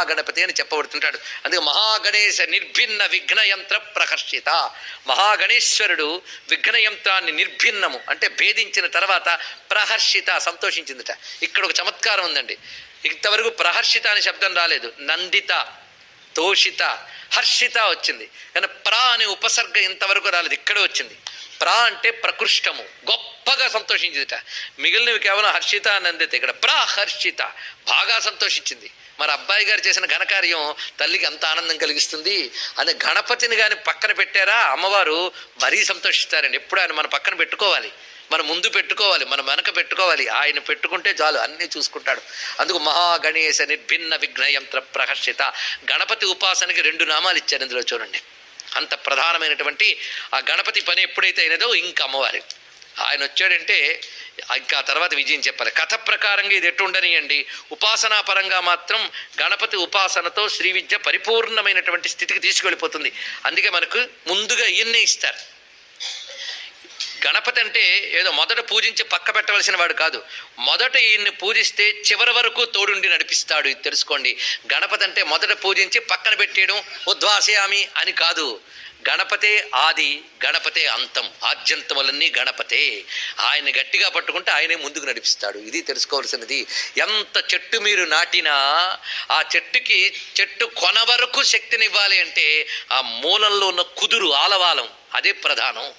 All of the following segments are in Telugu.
మహాగణపతి అని చెప్పబడుతుంటాడు. అందుకే మహాగణేశ నిర్భిన్న విఘ్నయంత్ర ప్రకర్షిత. మహాగణేశ్వరుడు విఘ్నయంత్రాన్ని నిర్భిన్నము అంటే భేదించిన తర్వాత ప్రహర్షిత సంతోషించిందిట. ఇక్కడ ఒక చమత్కారం ఉందండి. ఇంతవరకు ప్రహర్షిత అనే శబ్దం రాలేదు. నందిత తోషిత హర్షిత వచ్చింది. కానీ ప్రా అనే ఉపసర్గ ఇంతవరకు రాలేదు. ఇక్కడే వచ్చింది. ప్రా అంటే ప్రకృష్టము గొప్పగా సంతోషించిందిట. మిగిలినవి కేవలం హర్షిత నందిత. ఇక్కడ ప్రహర్షిత బాగా సంతోషించింది. మరి అబ్బాయి గారు చేసిన ఘనకార్యం తల్లికి అంత ఆనందం కలిగిస్తుంది? అని గణపతిని కానీ పక్కన పెట్టారా? అమ్మవారు మరీ సంతోషిస్తారండి ఎప్పుడు ఆయన మన పక్కన పెట్టుకోవాలి. మన ముందు పెట్టుకోవాలి మన వెనక పెట్టుకోవాలి. ఆయన పెట్టుకుంటే చాలు అన్నీ చూసుకుంటాడు. అందుకు మహాగణేశ నిర్భిన్న విఘ్నయంత్ర ప్రహర్షిత. గణపతి ఉపాసనకి రెండు నామాలు ఇచ్చారు ఇందులో చూడండి. అంత ప్రధానమైనటువంటి ఆ గణపతి పని ఎప్పుడైతే అయినదో ఇంకా అమ్మవారి. ఆయన వచ్చాడంటే ఇంకా తర్వాత విజయం చెప్పాలి. కథ ప్రకారంగా ఇది ఎట్టుండనియండి? ఉపాసనా పరంగా మాత్రం గణపతి ఉపాసనతో శ్రీ విద్య పరిపూర్ణమైనటువంటి స్థితికి తీసుకెళ్ళిపోతుంది. అందుకే మనకు ముందుగా ఈయన్నే ఇస్తారు. గణపతి అంటే ఏదో మొదట పూజించి పక్క పెట్టవలసిన వాడు కాదు. మొదట ఈయన్ని పూజిస్తే చివరి వరకు తోడుండి నడిపిస్తాడు. ఇది తెలుసుకోండి. గణపతి అంటే మొదట పూజించి పక్కన పెట్టేయడం ఉద్వాసయామి అని కాదు. గణపతే ఆది గణపతే అంతం. ఆద్యంతములన్నీ గణపతే. ఆయన గట్టిగా పట్టుకుంటే ఆయనే ముందుకు నడిపిస్తాడు. ఇది తెలుసుకోవాల్సినది. ఎంత చెట్టు మీరు నాటినా ఆ చెట్టుకి చెట్టు కొన వరకు శక్తినివ్వాలి అంటే ఆ మూలంలో ఉన్న కుదురు ఆలవాలం అదే ప్రధానం.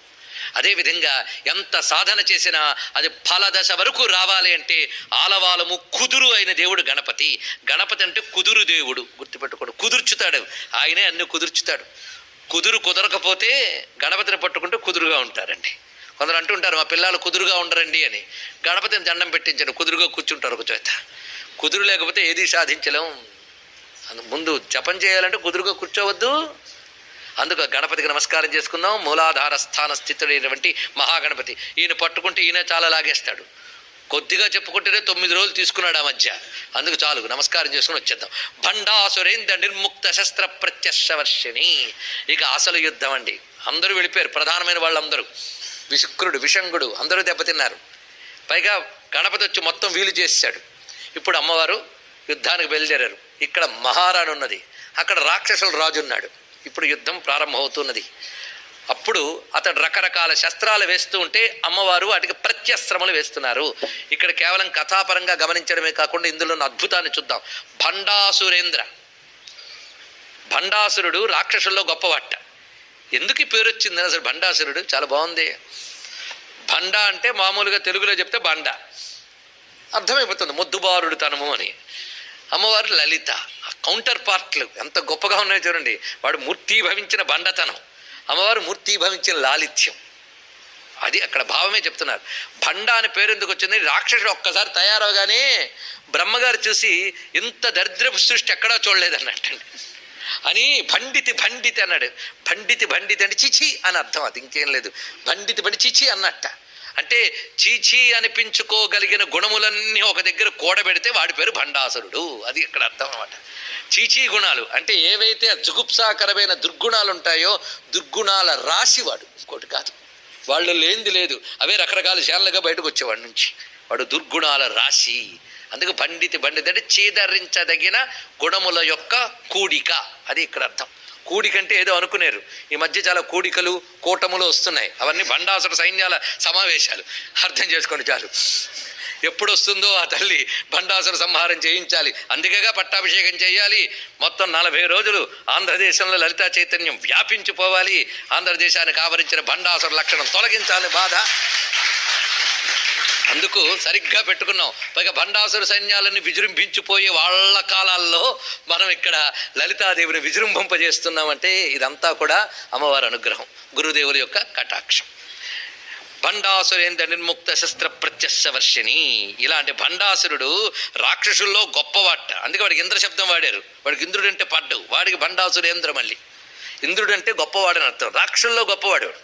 అదేవిధంగా ఎంత సాధన చేసినా అది ఫలదశ వరకు రావాలి అంటే ఆలవాలము కుదురు అయిన దేవుడు గణపతి. గణపతి అంటే కుదురు దేవుడు. గుర్తుపెట్టుకోడు. కుదుర్చుతాడు. ఆయనే అన్ని కుదుర్చుతాడు. కుదురు కుదరకపోతే గణపతిని పట్టుకుంటే కుదురుగా ఉంటారండి. కొందరు అంటుంటారు మా పిల్లలు కుదురుగా ఉండరండి అని. గణపతిని దండం పెట్టించండి కుదురుగా కూర్చుంటారు ఒక చేత కుదురు లేకపోతే ఏది సాధించలేం. అందు- ముందు జపం చేయాలంటే కుదురుగా కూర్చోవద్దు. అందుకు గణపతికి నమస్కారం చేసుకుందాం. మూలాధార స్థాన స్థితుడైనటువంటి మహాగణపతి. ఈయన పట్టుకుంటే ఈయన చాలా లాగేస్తాడు. కొద్దిగా చెప్పుకుంటేనే తొమ్మిది రోజులు తీసుకున్నాడు ఆ మధ్య. అందుకు చాలు నమస్కారం చేసుకుని వచ్చేద్దాం. భండాసురేంద్ర నిర్ముక్త శస్త్ర ప్రత్యక్షవర్షిణి. ఇక అసలు యుద్ధం అండి. అందరూ వెళ్ళిపోయారు ప్రధానమైన వాళ్ళందరూ. విశుక్రుడు విషంగుడు అందరూ దెబ్బతిన్నారు. పైగా గణపతి వచ్చి మొత్తం వీలు చేశాడు ఇప్పుడు అమ్మవారు యుద్ధానికి బయలుదేరారు. ఇక్కడ మహారాణి ఉన్నది. అక్కడ రాక్షసుల రాజు ఉన్నాడు. ఇప్పుడు యుద్ధం ప్రారంభమవుతున్నది. అప్పుడు అతడు రకరకాల శస్త్రాలు వేస్తూ ఉంటే అమ్మవారు వాటికి ప్రత్యస్త్రములు వేస్తున్నారు. ఇక్కడ కేవలం కథాపరంగా గమనించడమే కాకుండా ఇందులో ఉన్న అద్భుతాన్ని చూద్దాం. భండాసురేంద్ర భండాసురుడు రాక్షసుల్లో గొప్పవాట. ఎందుకు పేరు వచ్చింది? అసలు భండాసురుడు చాలా బాగుంది. భండ అంటే మామూలుగా తెలుగులో చెప్తే బండ. అర్థమైపోతుంది. మొద్దుబారుడు తనము అని. అమ్మవారు లలిత. కౌంటర్ పార్ట్లు ఎంత గొప్పగా ఉన్నాయో చూడండి. వాడు మూర్తి భవించిన బండతనం. అమ్మవారు మూర్తి భవించిన లాలిత్యం. అది అక్కడ భావమే చెప్తున్నారు. భండ అని పేరు ఎందుకు వచ్చింది? రాక్షసుడు ఒక్కసారి తయారవగానే బ్రహ్మగారు చూసి ఇంత దరిద్రపు సృష్టి ఎక్కడా చూడలేదు అని భండితి భండితి అన్నాడు. భండితి భండితి అంటే చిచి అని అర్థం. అది ఇంకేం లేదు. భండితి బండి చిచి అన్నట్ట. అంటే చీచీ అనిపించుకోగలిగిన గుణములన్నీ ఒక దగ్గర కూడబెడితే వాడి పేరు భండాసురుడు. అది ఇక్కడ అర్థం అనమాట చీచీ గుణాలు అంటే ఏవైతే జుగుప్సాకరమైన దుర్గుణాలు ఉంటాయో దుర్గుణాల రాశి వాడు ఇంకోటి కాదు. వాళ్ళు లేనిది లేదు. అవే రకరకాల శాలలుగా బయటకు వచ్చేవాడి నుంచి. వాడు దుర్గుణాల రాశి. అందుకు పండితి పండితి అంటే చీదరించదగిన గుణముల యొక్క కూడిక. అది ఇక్కడ అర్థం. కూడికంటే ఏదో అనుకునేరు. ఈ మధ్య చాలా కూడికలు కూటములు వస్తున్నాయి. అవన్నీ బండాసుర సైన్యాల సమావేశాలు. అర్థం చేసుకోండి చాలు. ఎప్పుడు వస్తుందో ఆ తల్లి బండాసుర సంహారం చేయించాలి. అందుకేగా పట్టాభిషేకం చేయాలి. మొత్తం నలభై రోజులు ఆంధ్రదేశంలో లలితా చైతన్యం వ్యాపించిపోవాలి. ఆంధ్రదేశానికి ఆవరించిన బండాసుర లక్షణం తొలగించాలని బాధ. అందుకు సరిగ్గా పెట్టుకున్నాం. పైగా భండాసుర సైన్యాలను విజృంభించిపోయే వాళ్ళ కాలాల్లో మనం ఇక్కడ లలితాదేవిని విజృంభింపజేస్తున్నామంటే ఇదంతా కూడా అమ్మవారి అనుగ్రహం గురుదేవుల యొక్క కటాక్షం. భండాసురేంద్ర నిర్ముక్త శస్త్ర ప్రత్యశవర్షిణి ఇలాంటి భండాసురుడు రాక్షసుల్లో గొప్పవాట. అందుకే వాడికి ఇంద్ర శబ్దం వాడారు. వాడికి ఇంద్రుడు అంటే పడ్డు. వాడికి భండాసురేంద్ర మళ్ళీ. ఇంద్రుడు అంటే గొప్పవాడని అర్థం. రాక్షసుల్లో గొప్పవాడు వాడు.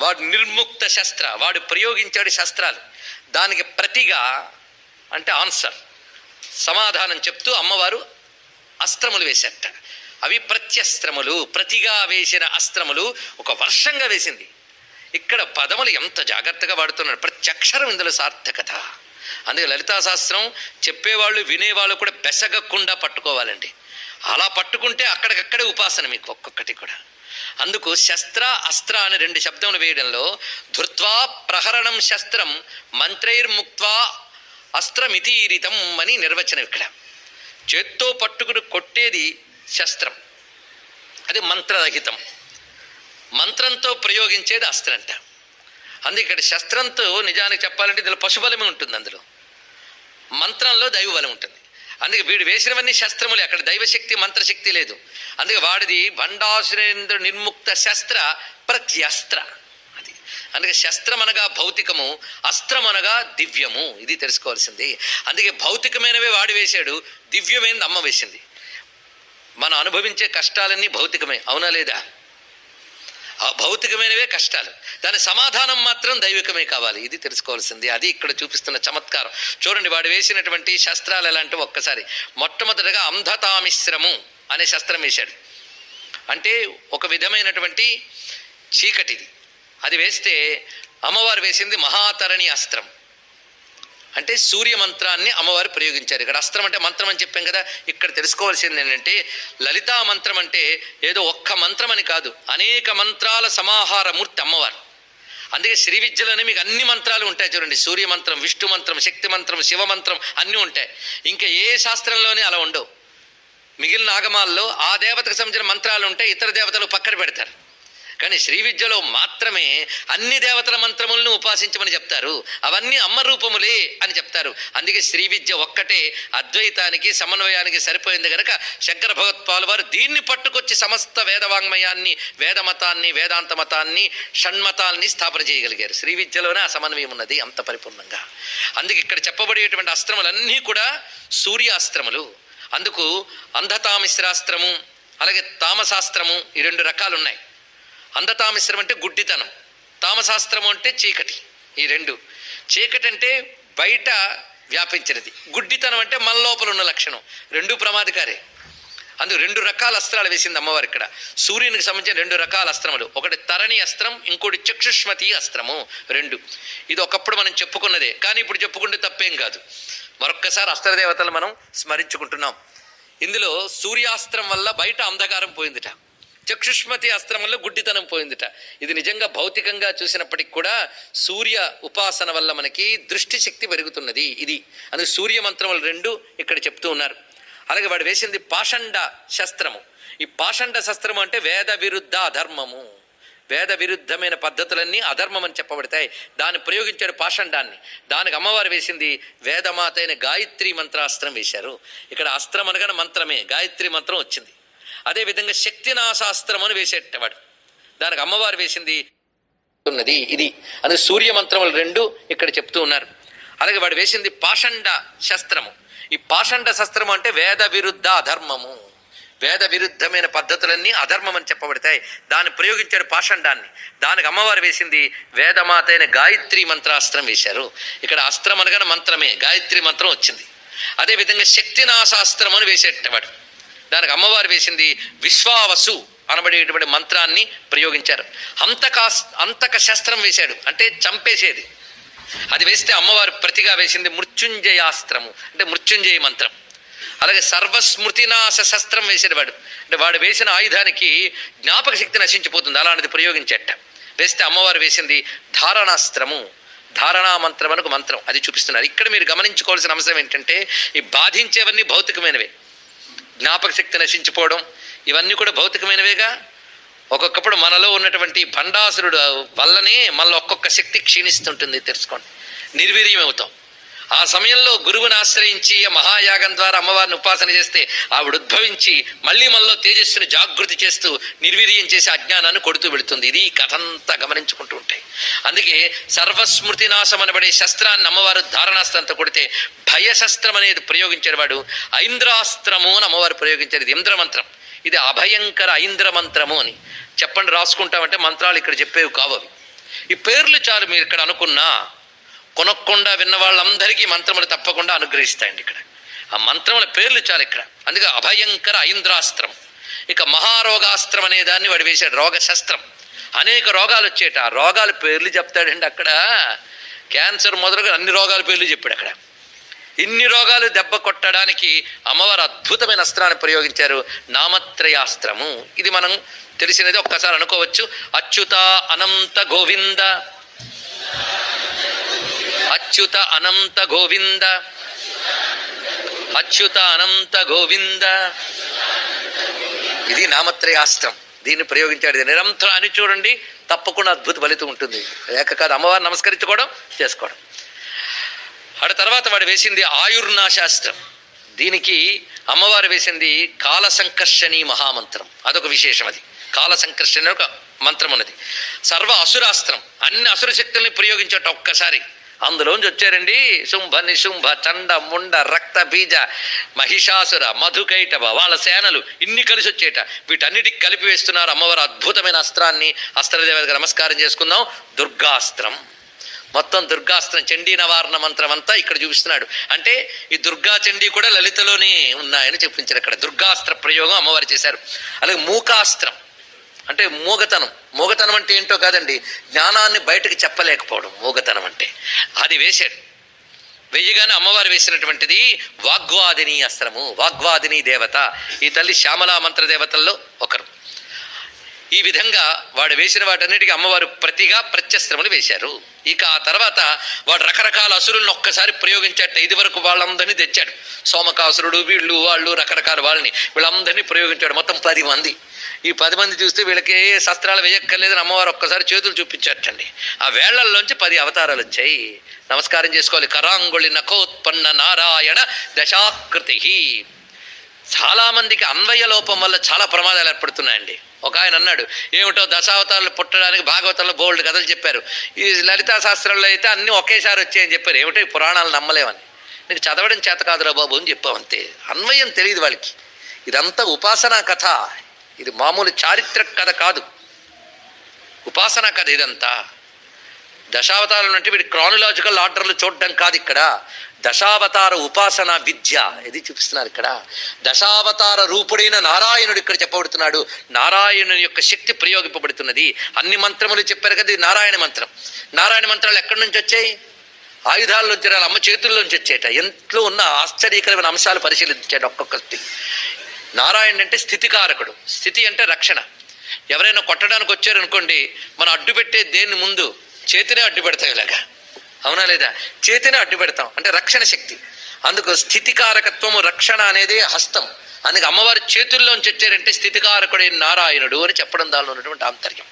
వాడు నిర్ముక్త శస్త్ర. వాడు ప్రయోగించాడు శస్త్రాలు. దానికి ప్రతిగా అంటే ఆన్సర్. సమాధానం చెప్తూ అమ్మవారు అస్త్రములు వేశారట. అవి ప్రత్యస్త్రములు ప్రతిగా వేసిన అస్త్రములు ఒక వర్షంగా వేసింది. ఇక్కడ పదములు ఎంత జాగ్రత్తగా వాడుతున్నారు ప్రత్యక్షరం ఇందులో సార్థకత. అందుకే లలితా శాస్త్రం చెప్పేవాళ్ళు వినేవాళ్ళు కూడా బెసగకుండా పట్టుకోవాలండి. అలా పట్టుకుంటే అక్కడికక్కడే ఉపాసన మీకు ఒక్కొక్కటి కూడా. అందుకు శస్త్ర అస్త్ర అనే రెండు శబ్దములు వేయడంలో ధృత్వా ప్రహరణం శస్త్రం మంత్రైర్ముక్త్వా అస్త్రమితీరితం అని నిర్వచనం ఇక్కడ. చేత్తో పట్టుకుని కొట్టేది శస్త్రం. అది మంత్రరహితం. మంత్రంతో ప్రయోగించేది అస్త్రంట. అందుకే ఇక్కడ శస్త్రంతో నిజానికి చెప్పాలంటే ఇందులో పశుబలమే ఉంటుంది అందులో. మంత్రంలో దైవబలం ఉంటుంది. అందుకే వీడు వేసినవన్నీ శస్త్రములే అక్కడ దైవశక్తి మంత్రశక్తి లేదు. అందుకే వాడిది భండాసురేంద్ర నిర్ముక్త శస్త్ర ప్రత్యస్త్ర అది. అందుకే శస్త్రం అనగా భౌతికము అస్త్రం అనగా దివ్యము. ఇది తెలుసుకోవాల్సింది. అందుకే భౌతికమైనవే వాడి వేశాడు దివ్యమైనది అమ్మ వేసింది. మనం అనుభవించే కష్టాలన్నీ భౌతికమే అవునా లేదా? భౌతికమైనవే కష్టాలు. దాని సమాధానం మాత్రం దైవికమే కావాలి. ఇది తెలుసుకోవాల్సింది. అది ఇక్కడ చూపిస్తున్న చమత్కారం. చూడండి వాడు వేసినటువంటి శస్త్రాలు ఎలాంటివి ఒక్కసారి. మొట్టమొదటగా అంధతామిశ్రము అనే శస్త్రం వేశాడు. అంటే ఒక విధమైనటువంటి చీకటిది. అది వేస్తే అమ్మవారు వేసింది మహాతరణి అస్త్రం. అంటే సూర్య మంత్రాన్ని అమ్మవారు ప్రయోగించారు. ఇక్కడ అస్త్రం అంటే మంత్రం అని చెప్పాం కదా. ఇక్కడ తెలుసుకోవాల్సింది ఏంటంటే లలితా మంత్రం అంటే ఏదో ఒక్క మంత్రం అని కాదు. అనేక మంత్రాల సమాహార మూర్తి అమ్మవారు. అందుకే శ్రీ విద్యలోనే మీకు అన్ని మంత్రాలు ఉంటాయి చూడండి. సూర్య మంత్రం విష్ణు మంత్రం శక్తి మంత్రం శివ మంత్రం అన్నీ ఉంటాయి. ఇంకా ఏ శాస్త్రంలోనే అలా ఉండవు. మిగిలిన ఆగమాల్లో ఆ దేవతకు సంబంధించిన మంత్రాలు ఉంటాయి ఇతర దేవతలు పక్కన పెడతారు. కానీ శ్రీ విద్యలో మాత్రమే అన్ని దేవతల మంత్రములను ఉపాసించమని చెప్తారు. అవన్నీ అమ్మ రూపములే అని చెప్తారు. అందుకే శ్రీ విద్య ఒక్కటే అద్వైతానికి సమన్వయానికి సరిపోయింది గనక శంకర భగవత్పాలు వారు దీన్ని పట్టుకొచ్చి సమస్త వేదవాంగ్మయాన్ని వేదమతాన్ని వేదాంత మతాన్ని షణ్మతాల్ని స్థాపన చేయగలిగారు. శ్రీ విద్యలోనే ఆ సమన్వయం ఉన్నది అంత పరిపూర్ణంగా. అందుకే ఇక్కడ చెప్పబడేటువంటి అస్త్రములన్నీ కూడా సూర్యాస్త్రములు. అందుకు అంధతామిశ్రాస్త్రము అలాగే తామశాస్త్రము ఈ రెండు రకాలు ఉన్నాయి అంధతామిశ్రం అంటే గుడ్డితనం. తామశాస్త్రం అంటే చీకటి. ఈ రెండు. చీకటి అంటే బయట వ్యాపించినది. గుడ్డితనం అంటే మన లోపల ఉన్న లక్షణం. రెండు ప్రమాదకారే. అందు రెండు రకాల అస్త్రాలు వేసింది అమ్మవారు ఇక్కడ. సూర్యునికి సంబంధించిన రెండు రకాల అస్త్రములు. ఒకటి తరణి అస్త్రం ఇంకోటి చక్షుష్మతి అస్త్రము. రెండు. ఇది ఒకప్పుడు మనం చెప్పుకున్నదే. కానీ ఇప్పుడు చెప్పుకుంటే తప్పేం కాదు. మరొక్కసారి అస్త్రదేవతలు మనం స్మరించుకుంటున్నాం. ఇందులో సూర్యాస్త్రం వల్ల బయట అంధకారం పోయిందిట. చక్షుష్మతి అస్త్రమంలో గుడ్డితనం పోయిందిట. ఇది నిజంగా భౌతికంగా చూసినప్పటికి కూడా సూర్య ఉపాసన వల్ల మనకి దృష్టి శక్తి పెరుగుతున్నది ఇది. అందుకే సూర్య మంత్రములు రెండు ఇక్కడ చెప్తూ ఉన్నారు. అలాగే వాడు వేసింది పాషండ శస్త్రము. ఈ పాషండ శస్త్రము అంటే వేద విరుద్ధ అధర్మము. వేద విరుద్ధమైన పద్ధతులన్నీ అధర్మం అని చెప్పబడతాయి. దాన్ని ప్రయోగించాడు పాషండాన్ని. దానికి అమ్మవారు వేసింది వేదమాత అయిన గాయత్రి మంత్రాస్త్రం వేశారు. ఇక్కడ అస్త్రం అనగానే మంత్రమే. గాయత్రి మంత్రం వచ్చింది. అదేవిధంగా శక్తినాశాస్త్రం అని వేసేటవాడు. దానికి అమ్మవారు వేసింది ఉన్నది ఇది. అది సూర్య మంత్రములు రెండు ఇక్కడ చెప్తూ ఉన్నారు. అలాగే వాడు వేసింది పాషండ శస్త్రము. ఈ పాషండ శస్త్రము అంటే వేద విరుద్ధ అధర్మము. వేద విరుద్ధమైన పద్ధతులన్నీ అధర్మం అని చెప్పబడతాయి. దాన్ని ప్రయోగించాడు పాషండాన్ని. దానికి అమ్మవారు వేసింది వేదమాత అయిన గాయత్రి మంత్రాస్త్రం వేశారు. ఇక్కడ అస్త్రం అనగానే మంత్రమే గాయత్రి మంత్రం వచ్చింది. అదేవిధంగా శక్తినాశాస్త్రం అని వేసేటవాడు. దానికి అమ్మవారు వేసింది విశ్వావసు అనబడేటువంటి మంత్రాన్ని ప్రయోగించారు. అంతకా అంతక శస్త్రం వేశాడు. అంటే చంపేసేది. అది వేస్తే అమ్మవారు ప్రతిగా వేసింది మృత్యుంజయాస్త్రము. అంటే మృత్యుంజయ మంత్రం. అలాగే సర్వస్మృతినాశ శస్త్రం వేసేవాడు అంటే వాడు వేసిన ఆయుధానికి జ్ఞాపక శక్తి నశించిపోతుంది. అలాంటిది ప్రయోగించేట. వేస్తే అమ్మవారు వేసింది ధారణాస్త్రము. ధారణా మంత్రం అనుకు మంత్రం. అది చూపిస్తున్నారు. ఇక్కడ మీరు గమనించుకోవాల్సిన అంశం ఏంటంటే ఈ బాధించేవన్నీ భౌతికమైనవే. జ్ఞాపక శక్తి నశించిపోవడం ఇవన్నీ కూడా భౌతికమైనవేగా ఒక్కొక్కప్పుడు మనలో ఉన్నటువంటి భండాసురుడు వల్లనే మనలో ఒక్కొక్క శక్తి క్షీణిస్తుంటుంది తెలుసుకోండి. నిర్వీర్యం అవుతాం ఆ సమయంలో గురువుని ఆశ్రయించి మహాయాగం ద్వారా అమ్మవారిని ఉపాసన చేస్తే ఆవిడ ఉద్భవించి మళ్ళీ మనలో తేజస్సుని జాగృతి చేస్తూ నిర్వీర్యం చేసి అజ్ఞానాన్ని కొడుతూ వెళుతుంది. ఇది కథంతా గమనించుకుంటూ ఉంటాయి. అందుకే సర్వస్మృతి నాశం అనబడే శస్త్రాన్ని అమ్మవారు ధారణాస్త్రంతో కొడితే భయశస్త్రం అనేది ప్రయోగించేవాడు ఐంద్రాస్త్రము అని అమ్మవారు ప్రయోగించేది. ఇది ఇంద్రమంత్రం. ఇది అభయంకర ఐంద్ర మంత్రము అని. చెప్పండి రాసుకుంటామంటే మంత్రాలు ఇక్కడ చెప్పేవి కావవి ఈ పేర్లు చాలు మీరు ఇక్కడ అనుకున్నా కొనక్కుండా విన్న వాళ్ళందరికీ మంత్రములు తప్పకుండా అనుగ్రహిస్తాయండి ఇక్కడ. ఆ మంత్రముల పేర్లు చాలు ఇక్కడ. అందుకే అభయంకర ఐంద్రాస్త్రం. ఇక మహారోగాస్త్రం అనే దాన్ని వాడు వేశాడు రోగశస్త్రం. అనేక రోగాలు వచ్చేట. ఆ రోగాల పేర్లు చెప్తాడండి అక్కడ. క్యాన్సర్ మొదలుగా అన్ని రోగాల పేర్లు చెప్పాడు అక్కడ. ఇన్ని రోగాలు దెబ్బ కొట్టడానికి అమ్మవారు అద్భుతమైన అస్త్రాన్ని ప్రయోగించారు. నామత్రయాస్త్రము. ఇది మనం తెలిసినది ఒక్కసారి అనుకోవచ్చు. అచ్యుత అనంత గోవింద. అచ్యుత అనంత గోవింద. అచ్యుత అనంత గోవింద. ఇది నామత్రయాస్త్రం. దీన్ని ప్రయోగించాడు. నిరంతరం అని చూడండి తప్పకుండా అద్భుత ఫలితం ఉంటుంది. లేక కాదు అమ్మవారిని నమస్కరించుకోవడం చేసుకోవడం. ఆడ తర్వాత వాడు వేసింది ఆయుర్నాశాస్త్రం. దీనికి అమ్మవారు వేసింది కాల సంకర్షణి మహామంత్రం. అదొక విశేషం అది. కాల సంకర్షణ ఒక మంత్రం ఉన్నది. సర్వ అసురాస్త్రం. అన్ని అసుర శక్తుల్ని ప్రయోగించట ఒక్కసారి. అందులోంచి వచ్చారండి. శుంభ నిశుంభ చండ ముండ రక్త బీజ మహిషాసుర మధుకైటవ వాళ్ళ సేనలు ఇన్ని కలిసి వచ్చేట. వీటన్నిటికి కలిపి వేస్తున్నారు అమ్మవారు అద్భుతమైన అస్త్రాన్ని. అస్త్రదేవతకు నమస్కారం చేసుకుందాం. దుర్గాస్త్రం. మొత్తం దుర్గాస్త్రం చండీ నవారణ మంత్రం అంతా ఇక్కడ చూపిస్తున్నాడు. అంటే ఈ దుర్గా చండీ కూడా లలితలోనే ఉన్నాయని చెప్పించారు ఇక్కడ దుర్గాస్త్ర ప్రయోగం అమ్మవారు చేశారు. అలాగే మూకాస్త్రం. అంటే మూగతనం. మూగతనం అంటే ఏంటో కాదండి జ్ఞానాన్ని బయటకు చెప్పలేకపోవడం మూగతనం అంటే. అది వేశాడు. వెయ్యగానే అమ్మవారు వేసినటువంటిది వాగ్వాదిని అస్త్రము వాగ్వాదిని దేవత. ఈ తల్లి శ్యామలా మంత్ర దేవతల్లో ఒకరు. ఈ విధంగా వాడు వేసిన వాటన్నిటికీ అమ్మవారు ప్రతిగా ప్రత్యస్త్రములు వేశారు. ఇక ఆ తర్వాత వాడు రకరకాల అసురులను ఒక్కసారి ప్రయోగించాట ఇది వరకు వాళ్ళందరినీ తెచ్చాడు. సోమకాసురుడు వీళ్ళు వాళ్ళు రకరకాల వాళ్ళని వీళ్ళందరినీ ప్రయోగించాడు. మొత్తం పది మంది. ఈ పది మంది చూస్తే వీళ్ళకి ఏ శస్త్రాలు వేయక్కర్లేదని అమ్మవారు ఒక్కసారి చేతులు చూపించాటండి ఆ వేళ్ళల్లోంచి పది అవతారాలు వచ్చాయి. నమస్కారం చేసుకోవాలి. కరాంగుళి నఖోత్పన్న నారాయణ దశాకృతి చాలామందికి అన్వయ లోపం వల్ల చాలా ప్రమాదాలు ఏర్పడుతున్నాయండి. ఒక ఆయన అన్నాడు ఏమిటో దశావతారాలు పుట్టడానికి భాగవతంలో బోల్డ్ కథలు చెప్పారు. ఈ లలితా శాస్త్రంలో అయితే అన్నీ ఒకేసారి వచ్చాయని చెప్పారు. ఏమిటో ఈ పురాణాలు నమ్మలేమని. నీకు చదవడం చేత కాదురా బాబు అని చెప్పావు అంతే. అన్వయం తెలియదు వాళ్ళకి. ఇదంతా ఉపాసనా కథ. ఇది మామూలు చారిత్రక కథ కాదు. ఉపాసనా కథ ఇదంతా. దశావతారం అంటే వీడి క్రానలాజికల్ ఆర్డర్లు చూడడం కాదు ఇక్కడ. దశావతార ఉపాసన విద్య ఇది చూపిస్తున్నారు ఇక్కడ? దశావతార రూపుడైన నారాయణుడు ఇక్కడ చెప్పబడుతున్నాడు. నారాయణుని యొక్క శక్తి ప్రయోగింపబడుతున్నది. అన్ని మంత్రములు చెప్పారు కదా ఇది నారాయణ మంత్రం. నారాయణ మంత్రాలు ఎక్కడి నుంచి వచ్చాయి? ఆయుధాల్లో నుంచి రాలి? అమ్మ చేతుల్లోంచి వచ్చేట. ఎంట్లో ఉన్న ఆశ్చర్యకరమైన అంశాలు పరిశీలించాడు ఒక్కొక్కటి. నారాయణ అంటే స్థితికారకుడు. స్థితి అంటే రక్షణ. ఎవరైనా కొట్టడానికి వచ్చారనుకోండి మనం అడ్డు పెట్టే దేన్ని ముందు చేతినే అడ్డు పెడతాం ఇలాగా. అవునా లేదా? చేతినే అడ్డు పెడతాం. అంటే రక్షణ శక్తి. అందుకు స్థితికారకత్వము రక్షణ అనేది హస్తం. అందుకే అమ్మవారి చేతుల్లోంచి వచ్చారంటే స్థితికారకుడైన నారాయణుడు అని చెప్పడం దానిలో ఉన్నటువంటి ఆంతర్యం.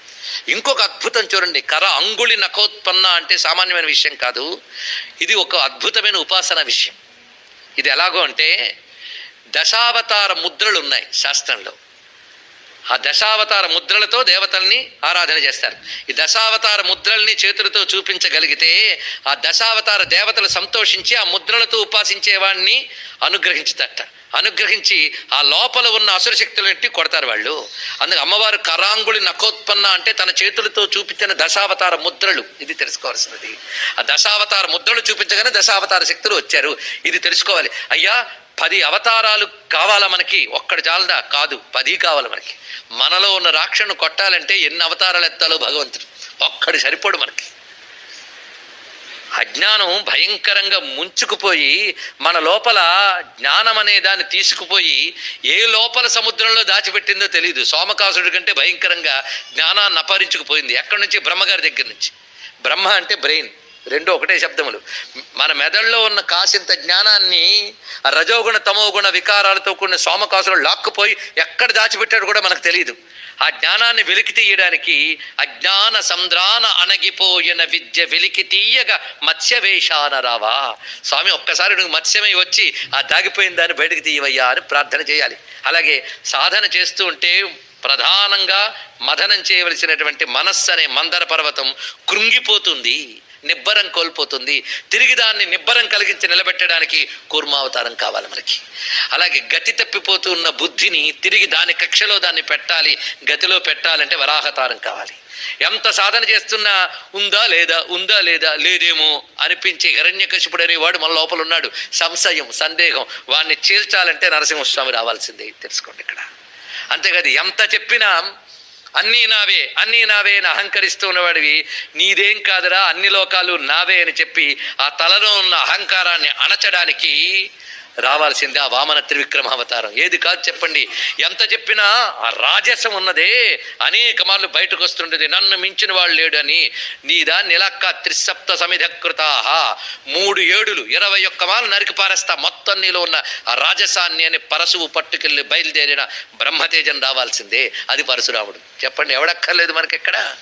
ఇంకొక అద్భుతం చూడండి. కర అంగుళి నఖోత్పన్న అంటే సామాన్యమైన విషయం కాదు. ఇది ఒక అద్భుతమైన ఉపాసన విషయం. ఇది ఎలాగో అంటే దశావతార ముద్రలు ఉన్నాయి శాస్త్రంలో. ఆ దశావతార ముద్రలతో దేవతల్ని ఆరాధన చేస్తారు. ఈ దశావతార ముద్రల్ని చేతులతో చూపించగలిగితే ఆ దశావతార దేవతలు సంతోషించి ఆ ముద్రలతో ఉపాసించే అనుగ్రహించుతట అనుగ్రహించి ఆ లోపల ఉన్న అసురశక్తులన్నిటి కొడతారు వాళ్ళు. అందుకే అమ్మవారు కరాంగుళి నఖోత్పన్న అంటే తన చేతులతో చూపించిన దశావతార ముద్రలు. ఇది తెలుసుకోవాల్సినది. ఆ దశావతార ముద్రలు చూపించగానే దశావతార శక్తులు వచ్చారు. ఇది తెలుసుకోవాలి. అయ్యా పది అవతారాలు కావాలా మనకి? ఒక్కడు చాలదా కాదు పది కావాలి మనకి. మనలో ఉన్న రాక్షను కొట్టాలంటే ఎన్ని అవతారాలు ఎత్తాలో భగవంతుడు. ఒక్కడు సరిపోడు మనకి. అజ్ఞానం భయంకరంగా ముంచుకుపోయి మన లోపల జ్ఞానం అనే దాన్ని తీసుకుపోయి ఏ లోపల సముద్రంలో దాచిపెట్టిందో తెలియదు సోమకాసుడి కంటే భయంకరంగా జ్ఞానాన్ని అపహరించుకుపోయింది. ఎక్కడి నుంచి? బ్రహ్మగారి దగ్గర నుంచి. బ్రహ్మ అంటే బ్రెయిన్. రెండు ఒకటే శబ్దములు. మన మెదడులో ఉన్న కాసింత జ్ఞానాన్ని ఆ రజోగుణ తమోగుణ వికారాలతో కూడిన సోమకాసులు లాక్కుపోయి ఎక్కడ దాచిపెట్టాడు కూడా మనకు తెలియదు ఆ జ్ఞానాన్ని వెలికి తీయడానికి అజ్ఞాన సంద్రాన అణగిపోయిన విద్య వెలికి తీయగా మత్స్యవేషాన రావా. స్వామి ఒక్కసారి నువ్వు మత్స్యమై వచ్చి ఆ దాగిపోయిన దాన్ని బయటకు తీయవయ్యా అని ప్రార్థన చేయాలి. అలాగే సాధన చేస్తూ ఉంటే ప్రధానంగా మదనం చేయవలసినటువంటి మనస్సు అనే మందర పర్వతం కృంగిపోతుంది. నిబ్బరం కోల్పోతుంది. తిరిగి దాన్ని నిబ్బరం కలిగించి నిలబెట్టడానికి కూర్మావతారం కావాలి మనకి. అలాగే గతి తప్పిపోతూ ఉన్న బుద్ధిని తిరిగి దాని కక్షలో దాన్ని పెట్టాలి గతిలో పెట్టాలంటే వరాహతారం కావాలి. ఎంత సాధన చేస్తున్నా ఉందా లేదా ఉందా లేదా లేదేమో అనిపించే హిరణ్యకశిపుడు అనేవాడు మన లోపల ఉన్నాడు. సంశయం సందేహం వాడిని చీల్చాలంటే నరసింహస్వామి రావాల్సిందే. తెలుసుకోండి ఇక్కడ. అంతేకాదు ఎంత చెప్పినా అన్నీ నావే అన్నీ నావే అని అహంకరిస్తూ ఉన్నవాడివి. నీదేం కాదురా అన్ని లోకాలు నావే అని చెప్పి ఆ తలలో ఉన్న అహంకారాన్ని అణచడానికి రావాల్సిందే ఆ వామన త్రివిక్రమ అవతారం. ఏది కాదు చెప్పండి. ఎంత చెప్పినా ఆ రాజసం ఉన్నదే. అనేక మార్లు బయటకు వస్తుండేది. నన్ను మించిన వాళ్ళు లేడు అని నీ దాన్ని ఇలాక్క త్రిసప్త సమిధకృతాహ? మూడు ఏడులు ఇరవై ఒక్క మార్లు నరికి పారేస్తా. మొత్తం నీలో ఉన్న ఆ రాజసాన్ని అని పరశువు పట్టుకెళ్ళి బయలుదేరిన బ్రహ్మతేజం రావాల్సిందే. అది పరశురాముడు. చెప్పండి ఎవడక్కర్లేదు మనకెక్కడ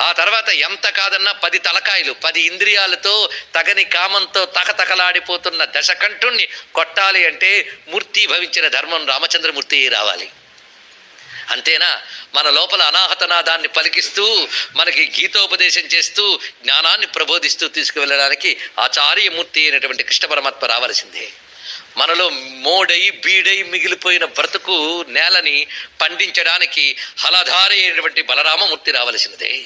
ఆ తర్వాత ఎంత కాదన్నా పది తలకాయలు పది ఇంద్రియాలతో తగని కామంతో తకతకలాడిపోతున్న దశకంఠుణ్ణి కొట్టాలి అంటే మూర్తి భవించిన ధర్మం రామచంద్రమూర్తి రావాలి. అంతేనా? మన లోపల అనాహతనాదాన్ని పలికిస్తూ మనకి గీతోపదేశం చేస్తూ జ్ఞానాన్ని ప్రబోధిస్తూ తీసుకువెళ్ళడానికి ఆచార్యమూర్తి అయినటువంటి కృష్ణ పరమాత్మ రావాల్సిందే. మనలో మోడై బీడై మిగిలిపోయిన బ్రతుకు నేలని పండించడానికి హలధారైనటువంటి బలరామమూర్తి రావలసినదే.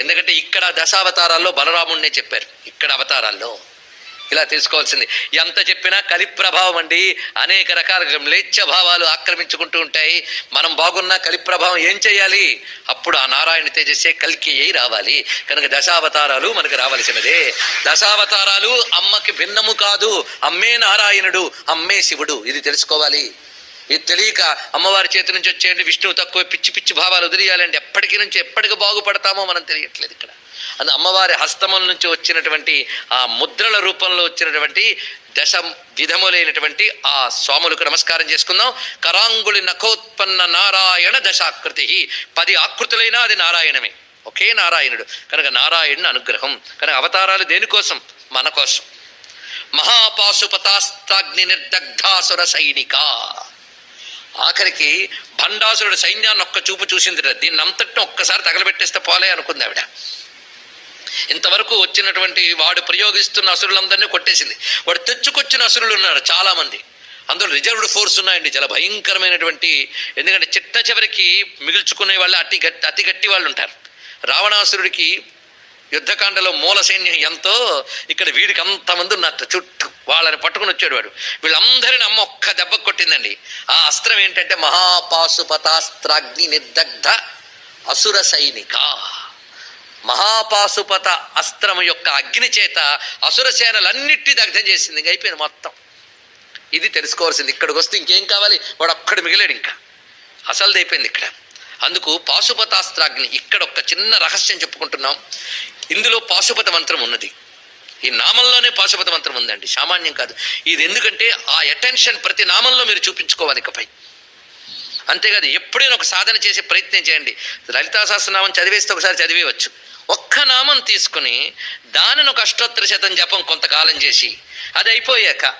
ఎందుకంటే ఇక్కడ దశావతారాల్లో బలరాముడినే చెప్పారు. ఇక్కడ అవతారాల్లో. ఇలా తెలుసుకోవాల్సింది. ఎంత చెప్పినా కలి ప్రభావం అండి. అనేక రకాల మ్లేచ్ఛ భావాలు ఆక్రమించుకుంటూ ఉంటాయి. మనం బాగున్నా కలి ప్రభావం ఏం చేయాలి? అప్పుడు ఆ నారాయణ తేజస్సే కలికి అయి రావాలి. కనుక దశావతారాలు మనకు రావలసినదే. దశావతారాలు అమ్మకి భిన్నము కాదు. అమ్మే నారాయణుడు అమ్మే శివుడు. ఇది తెలుసుకోవాలి. ఇది తెలియక అమ్మవారి చేతి నుంచి వచ్చేయండి. విష్ణువు తక్కువ పిచ్చి పిచ్చి భావాలు వదిలేయాలండి. ఎప్పటికి నుంచి ఎప్పటికి బాగుపడతామో మనం తెలియట్లేదు ఇక్కడ. అది అమ్మవారి హస్తముల నుంచి వచ్చినటువంటి ఆ ముద్రల రూపంలో వచ్చినటువంటి దశ విధములైనటువంటి ఆ స్వాములకు నమస్కారం చేసుకుందాం. కరాంగుళి నఖోత్పన్న నారాయణ దశాకృతి. పది ఆకృతులైనా అది నారాయణమే. ఒకే నారాయణుడు. కనుక నారాయణుని అనుగ్రహం. కనుక అవతారాలు దేనికోసం మన కోసం. మహాపాశుపతాస్తాగ్ని నిర్దగ్ధాసుర సైనిక. ఆఖరికి భండాసురుడు సైన్యాన్ని ఒక్క చూపు చూసింది దీన్ని అంతటిని ఒక్కసారి తగలబెట్టేస్తే పోలే అనుకుంది ఆవిడ. ఇంతవరకు వచ్చినటువంటి వాడు ప్రయోగిస్తున్న అసురులందరినీ కొట్టేసింది. వాడు తెచ్చుకొచ్చిన అసురులు ఉన్నారు చాలామంది. అందులో రిజర్వ్డ్ ఫోర్స్ ఉన్నాయండి. చాలా భయంకరమైనటువంటి ఎందుకంటే చిట్ట చివరికి మిగుల్చుకునే వాళ్ళు అతి గట్టి అతి గట్టి వాళ్ళు ఉంటారు. రావణాసురుడికి యుద్ధకాండలో మూల సైన్యం ఎంతో ఇక్కడ వీడికి అంతమంది ఉన్నట్టు చుట్టూ వాళ్ళని పట్టుకుని వచ్చాడు వాడు. వీళ్ళందరిని అమ్మ ఒక్క దెబ్బ కొట్టిందండి. ఆ అస్త్రం ఏంటంటే మహాపాశుపతాస్త్రాగ్ని నిర్దగ్ధ అసుర సైనిక. మహాపాశుపత అస్త్రం యొక్క అగ్ని చేత అసురసేనలన్నిటి దగ్ధం చేసింది. ఇంక అయిపోయింది మొత్తం. ఇది తెలుసుకోవాల్సింది. ఇక్కడికి వస్తే ఇంకేం కావాలి? వాడు అక్కడ మిగిలాడు ఇంకా. అసలుది అయిపోయింది ఇక్కడ. అందుకు పాశుపతాస్త్రాగ్ని ఇక్కడ ఒక చిన్న రహస్యం చెప్పుకుంటున్నాం. ఇందులో పాశుపత మంత్రం ఉన్నది. ఈ నామంలోనే పాశుపత మంత్రం ఉందండి. సామాన్యం కాదు. ఇది ఎందుకంటే ఆ అటెన్షన్ ప్రతి నామంలో మీరు చూపించుకోవాలి ఇకపై అంతేకాదు ఎప్పుడైనా ఒక సాధన చేసే ప్రయత్నం చేయండి. లలితా సహస్రనామం చదివేస్తే ఒకసారి చదివేయవచ్చు. ఒక్క నామం తీసుకుని దానిని ఒక అష్టోత్తర శతం జపం కొంతకాలం చేసి అది అయిపోయాక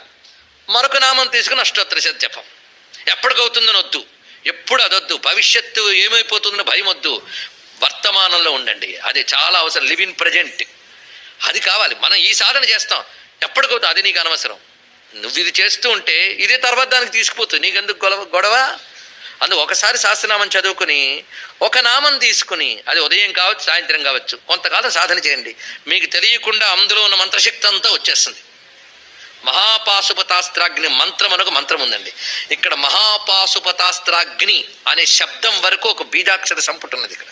మరొక నామం తీసుకుని అష్టోత్తర శత జపం. ఎప్పటికవుతుందని వద్దు. ఎప్పుడు అదొద్దు. భవిష్యత్తు ఏమైపోతుందని భయం వద్దు వర్తమానంలో ఉండండి. అది చాలా అవసరం. లివ్ ఇన్ ప్రజెంట్ అది కావాలి. మనం ఈ సాధన చేస్తాం. ఎప్పటికవుతుంది? అది నీకు అనవసరం. నువ్వు ఇది చేస్తూ ఉంటే ఇదే తర్వాత దానికి తీసుకుపోతుంది నీకెందుకు గొడవ? గొడవ? అందు ఒకసారి శాస్త్రనామం చదువుకుని ఒక నామం తీసుకుని అది ఉదయం కావచ్చు సాయంత్రం కావచ్చు కొంతకాలం సాధన చేయండి. మీకు తెలియకుండా అందులో ఉన్న మంత్రశక్తి అంతా వచ్చేస్తుంది. మహాపాశుపతాస్త్రాగ్ని మంత్రం అనొక మంత్రం ఉందండి. ఇక్కడ మహాపాశుపతాస్త్రాగ్ని అనే శబ్దం వరకు ఒక బీజాక్షర సంపుటి ఉన్నది ఇక్కడ.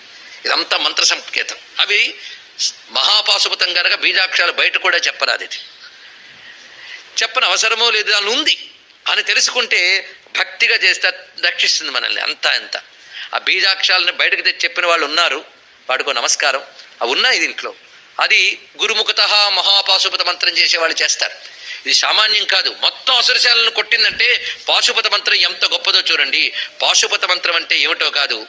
ఇదంతా మంత్ర సంకేతం. అవి మహాపాశుపతం కనుక బీజాక్షరాలు బయట కూడా చెప్పరాది ఇది. చెప్పని అవసరమో లేదు దాని ఉంది. అని తెలుసుకుంటే భక్తిగా చేస్తే రక్షిస్తుంది మనల్ని అంతా ఎంత ఆ బీజాక్షరాలను బయటకు తెచ్చి చెప్పిన వాళ్ళు ఉన్నారు. వాడుకో నమస్కారం. అవి ఉన్నాయి దీంట్లో. అది గురుముఖత మహాపాశుపత మంత్రం చేసే వాళ్ళు చేస్తారు. ఇది సామాన్యం కాదు. మొత్తం అసురశాలను కొట్టిందంటే పాశుపత మంత్రం ఎంత గొప్పదో చూడండి. పాశుపత మంత్రం అంటే ఏమిటో కాదు.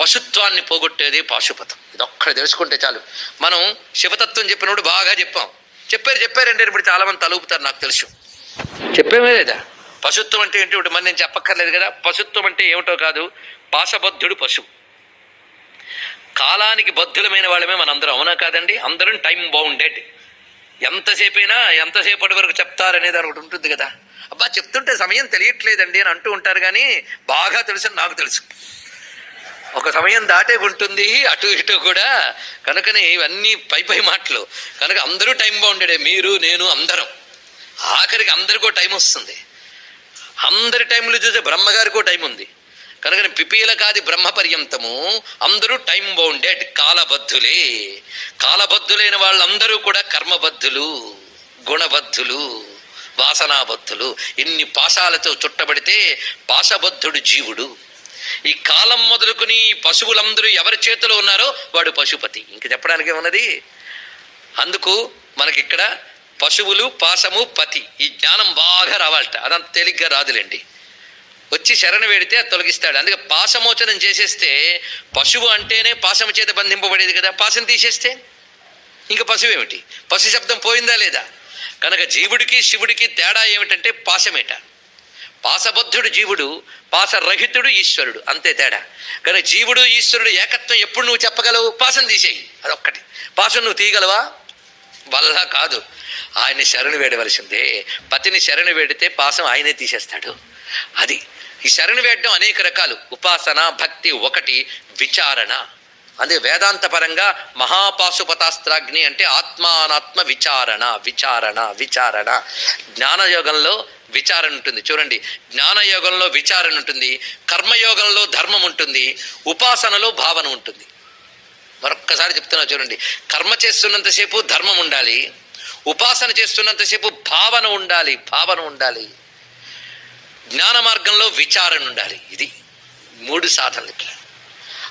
పశుత్వాన్ని పోగొట్టేది పాశుపతం. ఇది ఒక్కటి తెలుసుకుంటే చాలు. మనం శివతత్వం చెప్పినప్పుడు బాగా చెప్పాం. చెప్పారు చెప్పారంటే ఇప్పుడు చాలా మంది తలుపుతారు నాకు తెలుసు. చెప్పేమే లేదా? పశుత్వం అంటే ఏంటి? ఇప్పుడు మరి నేను చెప్పక్కర్లేదు కదా. పశుత్వం అంటే ఏమిటో కాదు పాశబద్ధుడు పశువు కాలానికి బద్ధులమైన వాళ్ళమే మనందరం అవునా కాదండి? అందరం టైం బౌండెడ్. ఎంతసేపైనా ఎంతసేపటి వరకు చెప్తారనేది ఒకటి ఉంటుంది కదా. అబ్బా చెప్తుంటే సమయం తెలియట్లేదండి అని అంటూ ఉంటారు కానీ బాగా తెలుసు అని నాకు తెలుసు. ఒక సమయం దాటే ఉంటుంది అటు ఇటు కూడా. కనుకనే ఇవన్నీ పై పై మాటలు. కనుక అందరూ టైం బౌండెడే మీరు నేను అందరం. ఆఖరికి అందరికో టైం వస్తుంది. అందరి టైంలో చూసే బ్రహ్మగారికో టైం ఉంది. కనుక పిపీలకాది బ్రహ్మ పర్యంతము అందరూ టైం బౌండెడ్ కాలబద్ధులే. కాలబద్ధులైన వాళ్ళందరూ కూడా కర్మబద్ధులు గుణబద్ధులు వాసనాబద్ధులు. ఇన్ని పాశాలతో చుట్టబడితే పాశబద్ధుడు జీవుడు. ఈ కాలం మొదలుకుని పశువులందరూ ఎవరి చేతిలో ఉన్నారో వాడు పశుపతి. ఇంక చెప్పడానికి ఉన్నది అందుకు మనకిక్కడ పశువులు పాశము పతి. ఈ జ్ఞానం బాగా రావాలట. అదంత తేలిగ్గా రాదులేండి. వచ్చి శరణ వేడితే అది తొలగిస్తాడు. అందుకే పాశమోచనం చేసేస్తే పశువు అంటేనే పాశము చేత బంధింపబడేది కదా. పాశం తీసేస్తే ఇంకా పశువు ఏమిటి పశు శబ్దం పోయిందా లేదా? కనుక జీవుడికి శివుడికి తేడా ఏమిటంటే పాశమేట. పాశబద్ధుడు జీవుడు పాసరహితుడు ఈశ్వరుడు. అంతే తేడా. కనుక జీవుడు ఈశ్వరుడు ఏకత్వం ఎప్పుడు నువ్వు చెప్పగలవు? పాసం తీసేయి. అదొక్కటి. పాసం నువ్వు తీయగలవా? వల్ల కాదు. ఆయన శరణు వేడవలసిందే. పతిని శరణు వేడితే పాసం ఆయనే తీసేస్తాడు. అది ఈ శరణు వేయడం అనేక రకాలు. ఉపాసన భక్తి ఒకటి విచారణ. అదే వేదాంత పరంగా మహాపాశుపతాస్త్రాగ్ని అంటే ఆత్మానాత్మ విచారణ విచారణ విచారణ. జ్ఞానయోగంలో విచారణ ఉంటుంది. చూడండి జ్ఞానయోగంలో విచారణ ఉంటుంది. కర్మయోగంలో ధర్మం ఉంటుంది. ఉపాసనలో భావన ఉంటుంది. మరొక్కసారి చెప్తున్నా చూడండి కర్మ చేస్తున్నంతసేపు ధర్మం ఉండాలి. ఉపాసన చేస్తున్నంతసేపు భావన ఉండాలి భావన ఉండాలి. జ్ఞాన మార్గంలో విచారణ ఉండాలి. ఇది మూడు సాధనలు ఇక్కడ.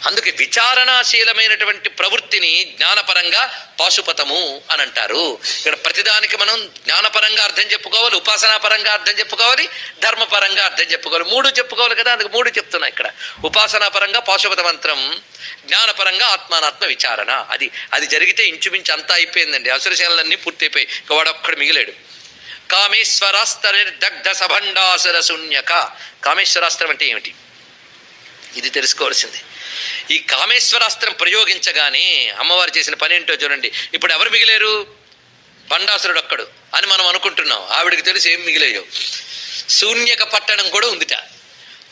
అందుకే విచారణాశీలమైనటువంటి ప్రవృత్తిని జ్ఞానపరంగా పాశుపతము అని అంటారు. ఇక్కడ ప్రతిదానికి మనం జ్ఞానపరంగా అర్థం చెప్పుకోవాలి ఉపాసనాపరంగా అర్థం చెప్పుకోవాలి ధర్మపరంగా అర్థం చెప్పుకోవాలి. మూడు చెప్పుకోవాలి కదా అందుకు మూడు చెప్తున్నా ఇక్కడ. ఉపాసనాపరంగా పాశుపత మంత్రం జ్ఞానపరంగా ఆత్మానాత్మ విచారణ. అది అది జరిగితే ఇంచుమించు అంతా అయిపోయిందండి. అసురశీలన్నీ పూర్తయిపోయి ఇక వాడు ఒక్కడు మిగిలాడు. కామేశ్వరాస్త్రనిర్దగ్ధ సభండాసుర శూన్యక కామేశ్వరాస్త్రం అంటే ఏమిటి? ఇది తెలుసుకోవాల్సింది. ఈ కామేశ్వరాస్త్రం ప్రయోగించగానే అమ్మవారు చేసిన పని ఏంటో చూడండి. ఇప్పుడు ఎవరు మిగిలేరు? బండాసురుడు ఒక్కడు అని మనం అనుకుంటున్నాం. ఆవిడకి తెలిసి ఏం మిగిలేయో. శూన్యక పట్టణం కూడా ఉందిట.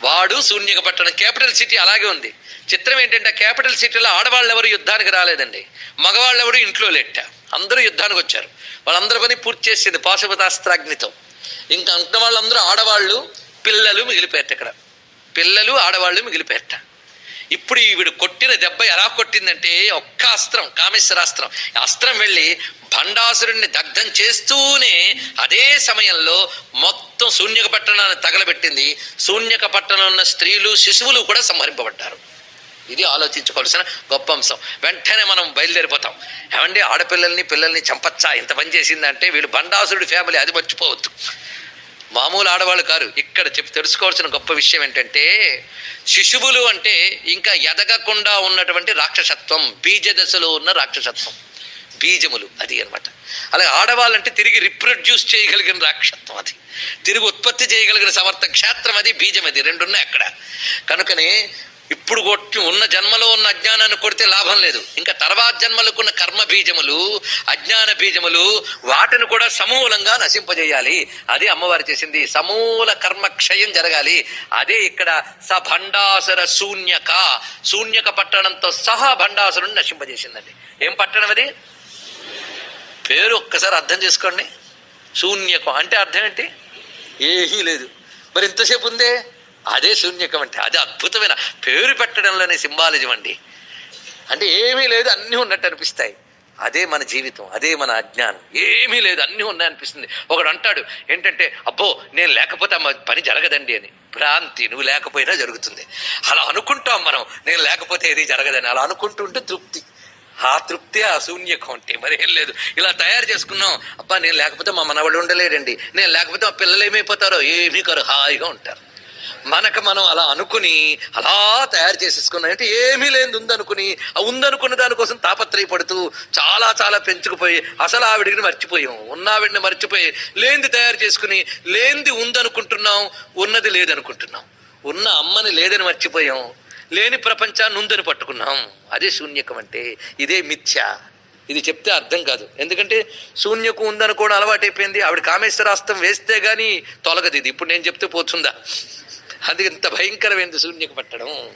వాడు శూన్యక పట్టణం క్యాపిటల్ సిటీ అలాగే ఉంది. చిత్రం ఏంటంటే క్యాపిటల్ సిటీలో ఆడవాళ్ళు ఎవరు యుద్ధానికి రాలేదండి. మగవాళ్ళు ఎవరు ఇంట్లో లెట్ట అందరూ యుద్ధానికి వచ్చారు. వాళ్ళందరి పని పూర్తి చేసింది పాశుపతాస్త్రాగ్నితో. ఇంకా అంటున్న వాళ్ళందరూ ఆడవాళ్ళు పిల్లలు మిగిలిపోయారు ఇక్కడ. పిల్లలు ఆడవాళ్ళు మిగిలిపోయారట. ఇప్పుడు వీడు కొట్టిన దెబ్బ ఎలా కొట్టిందంటే ఒక్క అస్త్రం కామేశ్వరాస్త్రం. అస్త్రం వెళ్ళి భండాసురుణ్ణి దగ్ధం చేస్తూనే అదే సమయంలో మొత్తం శూన్యక పట్టణాన్ని తగలబెట్టింది. శూన్యక పట్టణంలో ఉన్న స్త్రీలు శిశువులు కూడా సంహరింపబడ్డారు. ఇది ఆలోచించుకోవాల్సిన గొప్ప అంశం. వెంటనే మనం బయలుదేరిపోతాం. ఏమండి ఆడపిల్లల్ని పిల్లల్ని చంపచ్చా? ఇంత పని చేసిందంటే వీళ్ళు బండాసురుడి ఫ్యామిలీ అది మర్చిపోవద్దు మామూలు ఆడవాళ్ళు కారు. ఇక్కడ చెప్పి తెలుసుకోవాల్సిన గొప్ప విషయం ఏంటంటే శిశువులు అంటే ఇంకా ఎదగకుండా ఉన్నటువంటి రాక్షసత్వం బీజ దశలో ఉన్న రాక్షసత్వం బీజములు అది అన్నమాట. అలాగే ఆడవాళ్ళంటే తిరిగి రిప్రొడ్యూస్ చేయగలిగిన రాక్షత్వం అది. తిరిగి ఉత్పత్తి చేయగలిగిన సమర్థ క్షేత్రం అది బీజం అది రెండు ఉన్నాయి అక్కడ. కనుకనే ఇప్పుడు కొట్టి ఉన్న జన్మలో ఉన్న అజ్ఞానాన్ని కొడితే లాభం లేదు. ఇంకా తర్వాత జన్మలకున్న కర్మ బీజములు అజ్ఞాన బీజములు వాటిని కూడా సమూలంగా నశింపజేయాలి. అది అమ్మవారు చేసింది. సమూల కర్మ క్షయం జరగాలి. అదే ఇక్కడ స భండాసుర శూన్యక. శూన్యక పట్టణంతో సహా భండాసురుని నశింపజేసిందండి. ఏం పట్టణం అది? పేరు ఒక్కసారి అర్థం చేసుకోండి. శూన్యకం. అంటే అర్థం ఏంటి? ఏమీ లేదు. మరి ఇంతసేపు ఉందే? అదే శూన్యకం అంటే అదే అద్భుతమైన పేరు పెట్టడంలోనే సింబాలిజం అండి. అంటే ఏమీ లేదు అన్నీ ఉన్నట్టు అనిపిస్తాయి. అదే మన జీవితం అదే మన అజ్ఞానం. ఏమీ లేదు అన్నీ ఉన్నాయనిపిస్తుంది ఒకడు అంటాడు ఏంటంటే అబ్బో నేను లేకపోతే పని జరగదండి అని. భ్రాంతి నువ్వు లేకపోయినా జరుగుతుంది. అలా అనుకుంటాం మనం నేను లేకపోతే ఏది జరగదని. అలా అనుకుంటుంటే తృప్తి. ఆ తృప్తి ఆ శూన్యకం అంటే మరి ఏం లేదు. ఇలా తయారు చేసుకున్నాం. అబ్బా నేను లేకపోతే మా మనవాళ్ళు ఉండలేడండి నేను లేకపోతే మా పిల్లలు ఏమైపోతారో ఏమీ కారు హాయిగా ఉంటారు. మనకు మనం అలా అనుకుని అలా తయారు చేసేసుకున్నాం. అంటే ఏమీ లేనిది ఉందనుకుని ఆ ఉందనుకున్న దానికోసం తాపత్రయపడుతూ చాలా చాలా పెంచుకుపోయి అసలు ఆవిడిని మర్చిపోయాం. ఉన్నావిడిని మర్చిపోయి లేనిది తయారు చేసుకుని లేనిది ఉందనుకుంటున్నాం ఉన్నది లేదనుకుంటున్నాం. ఉన్న అమ్మని లేదని మర్చిపోయాం. లేని ప్రపంచాన్ని ఉందని పట్టుకున్నాం. అదే శూన్యకం అంటే ఇదే మిథ్య. ఇది చెప్తే అర్థం కాదు. ఎందుకంటే శూన్యకు ఉందనుకోవడం అలవాటైపోయింది. ఆవిడ కామేశ్వరాస్తం వేస్తే గానీ తొలగదు. ఇది ఇప్పుడు నేను చెప్తే పోతుందా? అది ఇంత భయంకరమైనది శూన్యకు పట్టడం.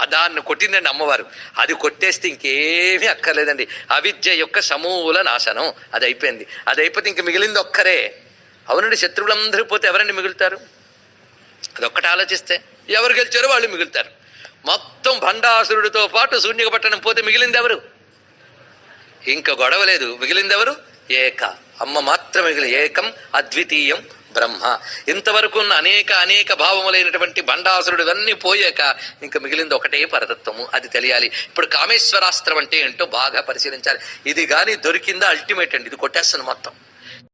ఆ దాన్ని కొట్టిందండి అమ్మవారు. అది కొట్టేస్తే ఇంకేమీ అక్కర్లేదండి. అవిద్య యొక్క సమూల నాశనం. అది అయిపోయింది. అది అయిపోతే ఇంక మిగిలింది ఒక్కరే. అవునండి శత్రువులందరూ పోతే ఎవరండి మిగులుతారు? అదొక్కటి ఆలోచిస్తే ఎవరు గెలిచారో వాళ్ళు మిగులుతారు. మొత్తం భండాసురుడితో పాటు శూన్యక పట్టణం పోతే మిగిలింది ఎవరు? ఇంకా గొడవ లేదు. మిగిలింది ఎవరు? ఏక. అమ్మ మాత్రం మిగిలి ఏకం అద్వితీయం బ్రహ్మ. ఇంతవరకు ఉన్న అనేక అనేక భావములైనటువంటి బండాసురుడు ఇవన్నీ పోయాక ఇంకా మిగిలింది ఒకటే పరతత్వము అది తెలియాలి. ఇప్పుడు కామేశ్వరాస్త్రం అంటే ఏంటో బాగా పరిశీలించాలి. ఇది కానీ దొరికిందా అల్టిమేట్ అండి. ఇది కొట్టేస్తుంది మొత్తం.